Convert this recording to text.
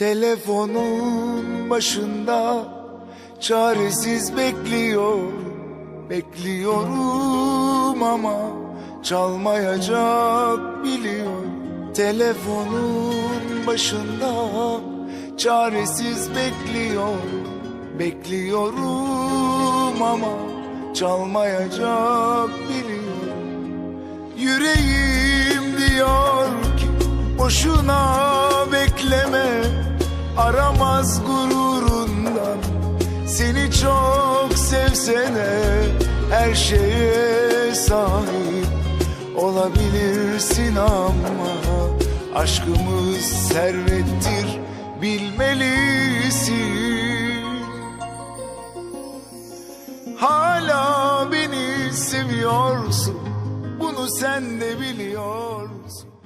Telefonun başında çaresiz bekliyor. Bekliyorum ama çalmayacak biliyor. Telefonun başında çaresiz bekliyor. Bekliyorum ama çalmayacak biliyor. Yüreğim diyor ki boşuna Aramaz gururundan seni çok sevsene Her şeye sahip olabilirsin ama Aşkımız servettir bilmelisin. Hala beni seviyorsun Bunu sen de biliyorsun